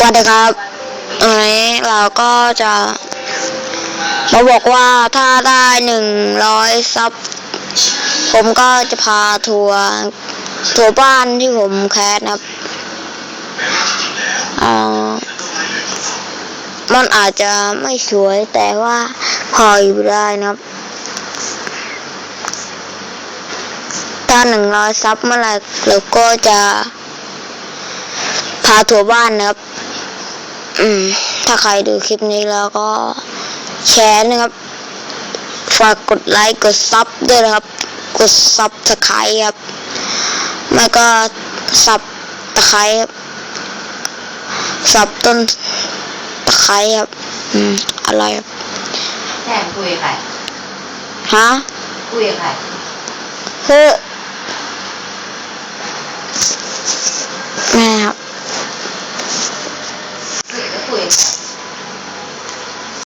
สวัสดีครับวันนี้เราก็จะมาบอกว่าถ้าได้หนึ่งร้อยซับ ผมก็จะพาทัวร์ทัวร์บ้านที่ผมแคสนะครับอ่ามันอาจจะไม่สวยแต่ว่าพออยู่ได้นะครับ ถ้าหนึ่งร้อยซับเมื่อไหร่เราก็จะพาทัวร์บ้านนะครับ อืม ถ้าใครดูคลิปนี้แล้วก็แชร์นะครับ ฝากกดไลค์ กดซับด้วยนะครับ กดซับตะไคร้ครับ ไม่ก็ซับตะไคร้ครับซับต้นตะไคร้ครับ อืมอร่อยครับแทนคุยกับใครฮะ คุยกับใครคือ